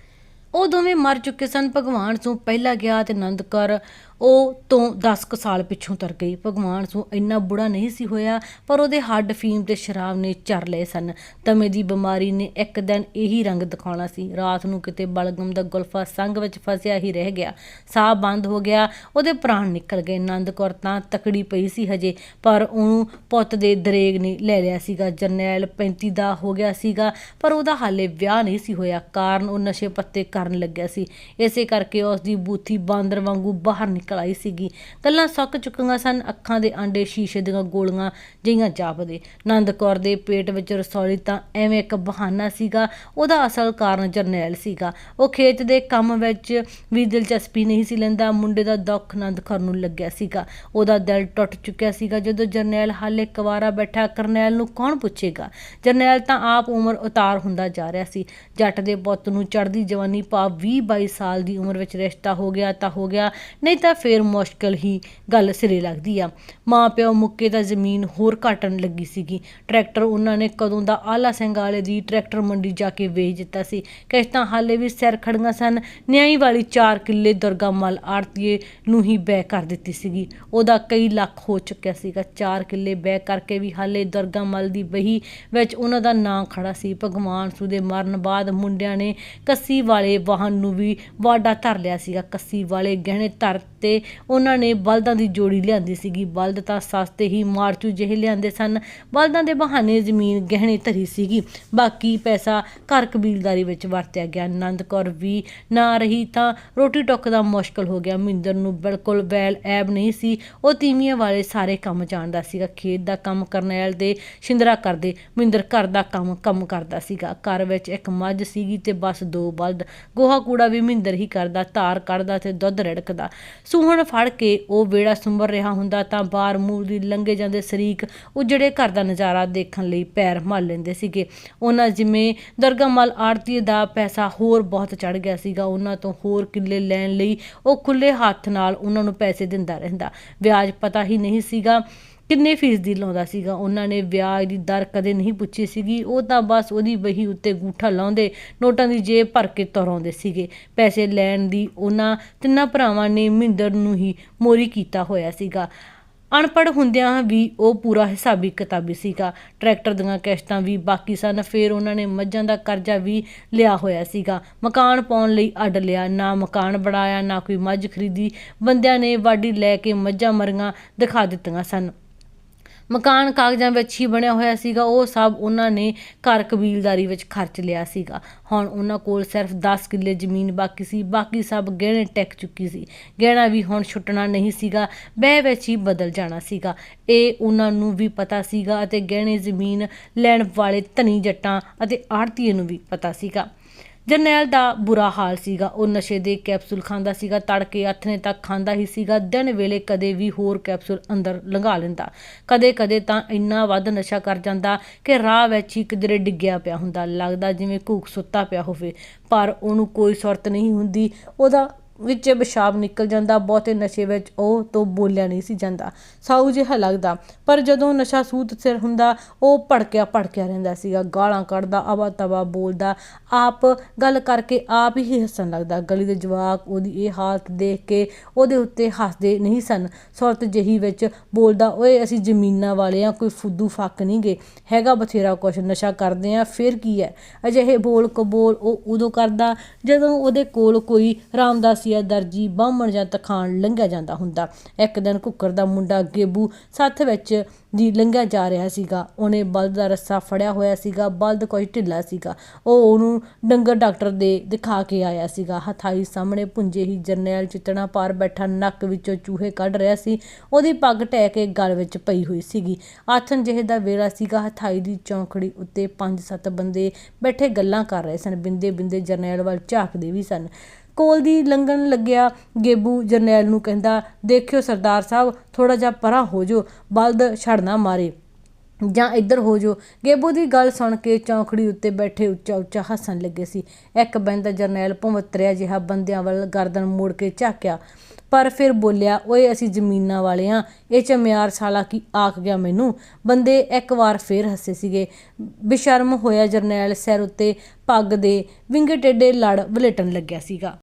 ਉਹ ਦੋਵੇਂ ਮਰ ਚੁੱਕੇ ਸਨ। ਭਗਵਾਨ ਤੋਂ ਪਹਿਲਾਂ ਗਿਆ ਤੇ ਆਨੰਦ ਕਰ ਉਹ ਤੋਂ 10 ਕੁ ਸਾਲ ਪਿੱਛੋਂ ਤਰ ਗਈ। ਭਗਵਾਨ ਸੋ ਇੰਨਾ ਬੁੜਾ ਨਹੀਂ ਸੀ ਹੋਇਆ, ਪਰ ਉਹਦੇ ਹੱਡ ਫੀਮ ਤੇ ਸ਼ਰਾਬ ਨੇ ਚਰ ਲਏ ਸਨ। ਤਮੇ ਦੀ ਬਿਮਾਰੀ ਨੇ ਇੱਕ ਦਿਨ ਇਹੀ ਰੰਗ ਦਿਖਾਉਣਾ ਸੀ। ਰਾਤ ਨੂੰ ਕਿਤੇ ਬਲਗਮ ਦਾ ਗੁਲਫਾ ਸੰਗ ਵਿੱਚ ਫਸਿਆ ਹੀ ਰਹਿ ਗਿਆ। ਸਾਹ ਬੰਦ ਹੋ ਗਿਆ, ਉਹਦੇ ਪ੍ਰਾਣ ਨਿਕਲ ਗਏ। ਆਨੰਦ ਕੌਰ ਤਾਂ ਤਕੜੀ ਪਈ ਸੀ ਹਜੇ, ਪਰ ਉਹਨੂੰ ਪੁੱਤ ਦੇ ਦਰੇਗ ਨੇ ਲੈ ਲਿਆ ਸੀਗਾ। ਜਰਨੈਲ 35 ਦਾ ਹੋ ਗਿਆ ਸੀਗਾ, ਪਰ ਉਹਦਾ ਹਾਲੇ ਵਿਆਹ ਨਹੀਂ ਸੀ ਹੋਇਆ। ਕਾਰਨ ਉਹ ਨਸ਼ੇ ਪੱਤੇ ਕਰਨ ਲੱਗਿਆ ਸੀ। ਇਸੇ ਕਰਕੇ ਉਸ ਦੀ ਬੂਥੀ ਬਾਂਦਰ ਵਾਂਗੂ ਬਾਹਰ ਨਿਕਲ ਆਈ ਸੀਗੀ। ਗੱਲਾਂ ਸੁੱਕ ਚੁੱਕੀਆਂ ਸਨ। ਅੱਖਾਂ ਦੇ ਆਂਡੇ ਸ਼ੀਸ਼ੇ ਦੀਆਂ ਗੋਲੀਆਂ ਜਿਹੀਆਂ ਜਾਪਦੇ। ਨੰਦ ਕੌਰ ਦੇ ਪੇਟ ਵਿੱਚ ਰਸੌਲੀ ਤਾਂ ਐਵੇਂ ਇੱਕ ਬਹਾਨਾ ਸੀਗਾ। ਉਹਦਾ ਅਸਲ ਕਾਰਨ ਜਰਨੈਲ ਸੀਗਾ। ਉਹ ਖੇਤ ਦੇ ਕੰਮ ਵਿੱਚ ਵੀ ਦਿਲਚਸਪੀ ਨਹੀਂ ਸੀ ਲੈਂਦਾ। ਮੁੰਡੇ ਦਾ ਦੁੱਖ ਨੰਦ ਕੌਰ ਨੂੰ ਲੱਗਿਆ ਸੀਗਾ। ਉਹਦਾ ਦਿਲ ਟੁੱਟ ਚੁੱਕਿਆ ਸੀਗਾ। ਜਦੋਂ ਜਰਨੈਲ ਹਾਲੇ ਕੁਵਾਰਾ ਬੈਠਾ, ਕਰਨੈਲ ਨੂੰ ਕੌਣ ਪੁੱਛੇਗਾ? ਜਰਨੈਲ ਤਾਂ ਆਪ ਉਮਰ ਉਤਾਰ ਹੁੰਦਾ ਜਾ ਰਿਹਾ ਸੀ। ਜੱਟ ਦੇ ਪੁੱਤ ਨੂੰ ਚੜ੍ਹਦੀ ਜਵਾਨੀ ਪਾ 20 22 ਸਾਲ ਦੀ ਉਮਰ ਵਿੱਚ ਰਿਸ਼ਤਾ ਹੋ ਗਿਆ ਤਾਂ ਹੋ ਗਿਆ। ਨਹੀਂ ਤਾਂ ਫੇਰ ਮੁਸ਼ਕਲ ਹੀ ਗੱਲ ਸਿਰੇ ਲੱਗਦੀ ਆ। ਮਾਂ ਪਿਓ ਮੁੱਕੇ ਤਾਂ ਜ਼ਮੀਨ ਹੋਰ ਘਟਣ ਲੱਗੀ ਸੀਗੀ। ਟਰੈਕਟਰ ਉਹਨਾਂ ਨੇ ਕਦੋਂ ਦਾ ਆਲਾ ਸਿੰਘ ਵਾਲੇ ਦੀ ਟਰੈਕਟਰ ਮੰਡੀ ਜਾ ਕੇ ਵੇਚ ਦਿੱਤਾ ਸੀ। ਕਿਸ਼ਤਾਂ ਹਾਲੇ ਵੀ ਸਿਰ ਖੜੀਆਂ ਸਨ। ਨਿਆਈ ਵਾਲੀ 4 ਕਿੱਲੇ ਦੁਰਗਾ ਮਲ ਆੜਤੀਏ ਨੂੰ ਹੀ ਬੈ ਕਰ ਦਿੱਤੀ ਸੀਗੀ। ਉਹਦਾ ਕਈ ਲੱਖ ਹੋ ਚੁੱਕਿਆ ਸੀਗਾ। 4 ਕਿੱਲੇ ਬੈ ਕਰਕੇ ਵੀ ਹਾਲੇ ਦੁਰਗਾ ਮਲ ਦੀ ਬਹੀ ਵਿੱਚ ਉਹਨਾਂ ਦਾ ਨਾਂ ਖੜਾ ਸੀ। ਭਗਵਾਨ ਸੂ ਦੇ ਮਰਨ ਬਾਅਦ ਮੁੰਡਿਆਂ ਨੇ ਕੱਸੀ ਵਾਲੇ ਵਾਹਨ ਨੂੰ ਵੀ ਵਾਡਾ ਧਰ ਲਿਆ ਸੀਗਾ। ਕੱਸੀ ਵਾਲੇ ਗਹਿਣੇ ਧਰ ਤੇ ਉਹਨਾਂ ਨੇ ਬਲਦਾਂ ਦੀ ਜੋੜੀ ਲਿਆਂਦੀ ਸੀਗੀ। ਬਲਦ ਤਾਂ ਸਸਤੇ ਹੀ ਮਾਰਚੂ ਜਿਹੇ ਲਿਆਂਦੇ ਸਨ। ਬਲਦਾਂ ਦੇ ਬਹਾਨੇ ਜ਼ਮੀਨ ਗਹਿਣੇ ਧਰੀ ਸੀਗੀ। ਬਾਕੀ ਪੈਸਾ ਘਰ ਕਬੀਲਦਾਰੀ ਵਿੱਚ ਵਰਤਿਆ ਗਿਆ। ਆਨੰਦ ਕੌਰ ਵੀ ਨਾ ਰਹੀ ਤਾਂ ਰੋਟੀ ਟੁੱਕ ਦਾ ਮੁਸ਼ਕਲ ਹੋ ਗਿਆ। ਮਹਿੰਦਰ ਨੂੰ ਬਿਲਕੁਲ ਵੈਲ ਐਬ ਨਹੀਂ ਸੀ। ਉਹ ਤੀਵੀਆਂ ਵਾਲੇ ਸਾਰੇ ਕੰਮ ਜਾਣਦਾ ਸੀਗਾ। ਖੇਤ ਦਾ ਕੰਮ ਕਰਨੈਲ ਦੇ ਸ਼ਿੰਦਰਾ ਕਰਦੇ। ਮਹਿੰਦਰ ਘਰ ਦਾ ਕੰਮ ਕੰਮ ਕਰਦਾ ਸੀਗਾ। ਘਰ ਵਿੱਚ ਇੱਕ ਮੱਝ ਸੀਗੀ ਤੇ ਬਸ ਦੋ ਬਲਦ। ਗੋਹਾ ਕੂੜਾ ਵੀ ਮਿੰਦਰ ਹੀ ਕਰਦਾ। ਧਾਰ ਕੱਢਦਾ ਤੇ ਦੁੱਧ ਰਿੜਕਦਾ। ਸੂਹਣ ਫੜ ਕੇ ਉਹ ਵੇੜਾ ਸੁੰਬਰ ਰਿਹਾ ਹੁੰਦਾ ਤਾਂ ਬਾਹਰ ਮੂੰਹ ਦੀ ਲੰਗੇ ਜਾਂਦੇ ਸਰੀਕ ਉਜੜੇ ਘਰ ਦਾ ਨਜ਼ਾਰਾ ਦੇਖਣ ਲਈ ਪੈਰ ਮਲ ਲੈਂਦੇ ਸੀਗੇ। ਉਹਨਾਂ ਜਿਵੇਂ ਦਰਗਾਮਲ ਆੜਤੀ ਦਾ ਪੈਸਾ ਹੋਰ ਬਹੁਤ ਚੜ ਗਿਆ ਸੀਗਾ। ਉਹਨਾਂ ਤੋਂ ਹੋਰ ਕਿੱਲੇ ਲੈਣ ਲਈ ਉਹ ਖੁੱਲੇ ਹੱਥ ਨਾਲ ਉਹਨਾਂ ਨੂੰ ਪੈਸੇ ਦਿੰਦਾ ਰਹਿੰਦਾ। ਵਿਆਜ ਪਤਾ ਹੀ ਨਹੀਂ ਸੀਗਾ ਕਿੰਨੇ ਫੀਸਦੀ ਲਾਉਂਦਾ ਸੀਗਾ? ਉਹਨਾਂ ਨੇ ਵਿਆਜ ਦੀ ਦਰ ਕਦੇ ਨਹੀਂ ਪੁੱਛੀ ਸੀਗੀ। ਉਹ ਤਾਂ ਬਸ ਉਹਦੀ ਬਹੀ ਉੱਤੇ ਗੂਠਾ ਲਾਉਂਦੇ, ਨੋਟਾਂ ਦੀ ਜੇਬ ਭਰ ਕੇ ਤੁਰਾਉਂਦੇ ਸੀਗੇ। ਪੈਸੇ ਲੈਣ ਦੀ ਉਹਨਾਂ ਤਿੰਨਾਂ ਭਰਾਵਾਂ ਨੇ ਮਹਿੰਦਰ ਨੂੰ ਹੀ ਮੋਰੀ ਕੀਤਾ ਹੋਇਆ ਸੀਗਾ। ਅਨਪੜ੍ਹ ਹੁੰਦਿਆਂ ਵੀ ਉਹ ਪੂਰਾ ਹਿਸਾਬੀ ਕਿਤਾਬੀ ਸੀਗਾ। ਟਰੈਕਟਰ ਦੀਆਂ ਕਿਸ਼ਤਾਂ ਵੀ ਬਾਕੀ ਸਨ। ਫਿਰ ਉਹਨਾਂ ਨੇ ਮੱਝਾਂ ਦਾ ਕਰਜ਼ਾ ਵੀ ਲਿਆ ਹੋਇਆ ਸੀਗਾ। ਮਕਾਨ ਪਾਉਣ ਲਈ ਅੱਡ ਲਿਆ। ਨਾ ਮਕਾਨ ਬਣਾਇਆ, ਨਾ ਕੋਈ ਮੱਝ ਖਰੀਦੀ। ਬੰਦਿਆਂ ਨੇ ਵਾਢੀ ਲੈ ਕੇ ਮੱਝਾਂ ਮਰੀਆਂ ਦਿਖਾ ਦਿੱਤੀਆਂ ਸਨ। ਮਕਾਨ ਕਾਗਜ਼ਾਂ ਵਿੱਚ ਹੀ ਬਣਿਆ ਹੋਇਆ ਸੀਗਾ, ਉਹ ਸਭ ਉਹਨਾਂ ਨੇ ਘਰ ਕਬੀਲਦਾਰੀ ਵਿੱਚ ਖਰਚ ਲਿਆ ਸੀਗਾ। ਹੁਣ ਉਹਨਾਂ ਕੋਲ ਸਿਰਫ 10 ਕਿੱਲੇ ਜ਼ਮੀਨ ਬਾਕੀ ਸੀ, ਬਾਕੀ ਸਭ ਗਹਿਣੇ ਟੈਕ ਚੁੱਕੀ ਸੀ। ਗਹਿਣਾ ਵੀ ਹੁਣ ਛੁੱਟਣਾ ਨਹੀਂ ਸੀਗਾ, ਬਹਿ ਵਿੱਚ ਹੀ ਬਦਲ ਜਾਣਾ ਸੀਗਾ। ਇਹ ਉਹਨਾਂ ਨੂੰ ਵੀ ਪਤਾ ਸੀਗਾ ਅਤੇ ਗਹਿਣੇ ਜ਼ਮੀਨ ਲੈਣ ਵਾਲੇ ਧਨੀ ਜੱਟਾਂ ਅਤੇ ਆੜਤੀਏ ਨੂੰ ਵੀ ਪਤਾ ਸੀਗਾ। ਜਰਨੈਲ ਦਾ ਬੁਰਾ ਹਾਲ ਸੀਗਾ। ਉਹ ਨਸ਼ੇ ਦੇ ਕੈਪਸੂਲ ਖਾਂਦਾ ਸੀਗਾ, ਤੜਕੇ ਆਥਣੇ ਤੱਕ ਖਾਂਦਾ ਹੀ ਸੀਗਾ। ਦਿਨ ਵੇਲੇ ਕਦੇ ਵੀ ਹੋਰ ਕੈਪਸੂਲ ਅੰਦਰ ਲੰਘਾ ਲੈਂਦਾ। ਕਦੇ ਕਦੇ ਤਾਂ ਇੰਨਾ ਵੱਧ ਨਸ਼ਾ ਕਰ ਜਾਂਦਾ ਕਿ ਰਾਹ ਵਿੱਚ ਹੀ ਕਿਧਰੇ ਡਿੱਗਿਆ ਪਿਆ ਹੁੰਦਾ। ਲੱਗਦਾ ਜਿਵੇਂ ਘੂਕ ਸੁੱਤਾ ਪਿਆ ਹੋਵੇ, ਪਰ ਉਹਨੂੰ ਕੋਈ ਸੁਰਤ ਨਹੀਂ ਹੁੰਦੀ। ਉਹਦਾ ਵਿੱਚ ਪਿਸ਼ਾਬ ਨਿਕਲ ਜਾਂਦਾ, ਬਹੁਤੇ ਨਸ਼ੇ ਵਿੱਚ ਉਹ ਤੋਂ ਬੋਲਿਆ ਨਹੀਂ ਸੀ ਜਾਂਦਾ। ਸਾਊ ਜਿਹਾ ਲੱਗਦਾ, ਪਰ ਜਦੋਂ ਨਸ਼ਾ ਸੂਤ ਸਿਰ ਹੁੰਦਾ, ਉਹ ਭੜਕਿਆ ਭੜਕਿਆ ਰਹਿੰਦਾ ਸੀਗਾ। ਗਾਲਾਂ ਕੱਢਦਾ, ਆਵਾ ਤਵਾ ਬੋਲਦਾ, ਆਪ ਗੱਲ ਕਰਕੇ ਆਪ ਹੀ ਹੱਸਣ ਲੱਗਦਾ। ਗਲੀ ਦੇ ਜਵਾਕ ਉਹਦੀ ਇਹ ਹਾਲਤ ਦੇਖ ਕੇ ਉਹਦੇ ਉੱਤੇ ਹੱਸਦੇ ਨਹੀਂ ਸਨ। ਸੁਰਤ ਜਹੀ ਵਿੱਚ ਬੋਲਦਾ, ਓਏ, ਅਸੀਂ ਜ਼ਮੀਨਾਂ ਵਾਲੇ ਆ ਕੋਈ ਫੁੱਦੂ ਫੱਕ ਨਹੀਂ ਗਏ ਹੈਗਾ ਬਥੇਰਾ ਕੁਛ, ਨਸ਼ਾ ਕਰਦੇ ਆ, ਫਿਰ ਕੀ ਹੈ? ਅਜਿਹੇ ਬੋਲ ਕਬੋਲ ਉਹ ਉਦੋਂ ਕਰਦਾ ਜਦੋਂ ਉਹਦੇ ਕੋਲ ਕੋਈ ਰਾਮਦਾਸੀਆ ਦਰਜੀ ਬਾਹਮਣ ਜਾਂ ਤਖਾਣ ਲੰਘਿਆ ਜਾਂਦਾ ਹੁੰਦਾ। ਇੱਕ ਦਿਨ ਕੁੱਕਰ ਦਾ ਮੁੰਡਾ ਗੇਬੂ ਸੱਥ ਵਿੱਚ ਦੀ ਲੰਘਿਆ ਜਾ ਰਿਹਾ ਸੀਗਾ। ਉਹਨੇ ਬਲਦ ਦਾ ਰੱਸਾ ਫੜਿਆ ਹੋਇਆ ਸੀਗਾ, ਬਲਦ ਕੋਈ ਢਿੱਲਾ ਸੀਗਾ। ਉਹ ਉਹਨੂੰ ਡੰਗਰ ਡਾਕਟਰ ਦੇ ਦਿਖਾ ਕੇ ਆਇਆ ਸੀਗਾ। ਹਥਾਈ ਸਾਹਮਣੇ ਪੁੰਜੇ ਹੀ ਜਰਨੈਲ ਚਿਤਣਾ ਪਾਰ ਬੈਠਾ ਨੱਕ ਵਿੱਚੋਂ ਚੂਹੇ ਕੱਢ ਰਿਹਾ ਸੀ। ਉਹਦੀ ਪੱਗ ਟਹਿ ਕੇ ਗਲ ਵਿੱਚ ਪਈ ਹੋਈ ਸੀਗੀ। ਆਥਨ ਜਿਹੇ ਦਾ ਵੇਲਾ ਸੀਗਾ। ਹਥਾਈ ਦੀ ਚੌਂਕੜੀ ਉੱਤੇ ਪੰਜ ਸੱਤ ਬੰਦੇ ਬੈਠੇ ਗੱਲਾਂ ਕਰ ਰਹੇ ਸਨ। ਬਿੰਦੇ ਬਿੰਦੇ ਜਰਨੈਲ ਵੱਲ ਝਾਕਦੇ ਵੀ ਸਨ। ਕੋਲ ਦੀ ਲੰਘਣ ਲੱਗਿਆ, ਗੇਬੂ ਜਰਨੈਲ ਨੂੰ ਕਹਿੰਦਾ, ਦੇਖਿਓ ਸਰਦਾਰ ਸਾਹਿਬ ਥੋੜਾ ਜਿਹਾ ਪਰਾਂ ਹੋ ਜੋ ਬਲਦ ਛੜਨਾ ਮਾਰੇ। ਜਾਂ ਇੱਧਰ ਹੋ ਜੋ ਗੇਬੂ ਦੀ ਗੱਲ ਸੁਣ ਕੇ ਚੌਂਕੜੀ ਉੱਤੇ ਬੈਠੇ ਉੱਚਾ ਉੱਚਾ ਹੱਸਣ ਲੱਗੇ ਸੀ। ਇੱਕ ਬੰਦਾ ਜਰਨੈਲ ਭਵਤਰਿਆ ਜਿਹਾ ਬੰਦਿਆਂ ਵੱਲ ਗਰਦਨ ਮੋੜ ਕੇ ਝਾਕਿਆ। ਪਰ ਫਿਰ ਬੋਲਿਆ, ਓਏ, ਅਸੀਂ ਜ਼ਮੀਨਾਂ ਵਾਲੇ ਆ ਇਹ ਚਮਿਆਰ ਸਾਲਾ ਕੀ ਆਖ ਗਿਆ ਮੈਨੂੰ? ਬੰਦੇ ਇੱਕ ਵਾਰ ਫੇਰ ਹੱਸੇ ਸੀਗੇ। ਬਿਸ਼ਰਮ ਹੋਇਆ ਜਰਨੈਲ ਸਿਰ ਉੱਤੇ ਪੱਗ ਦੇ ਵਿੰਗੇ ਟੇਡੇ ਲੜ ਵਲੇਟਣ ਲੱਗਿਆ ਸੀਗਾ।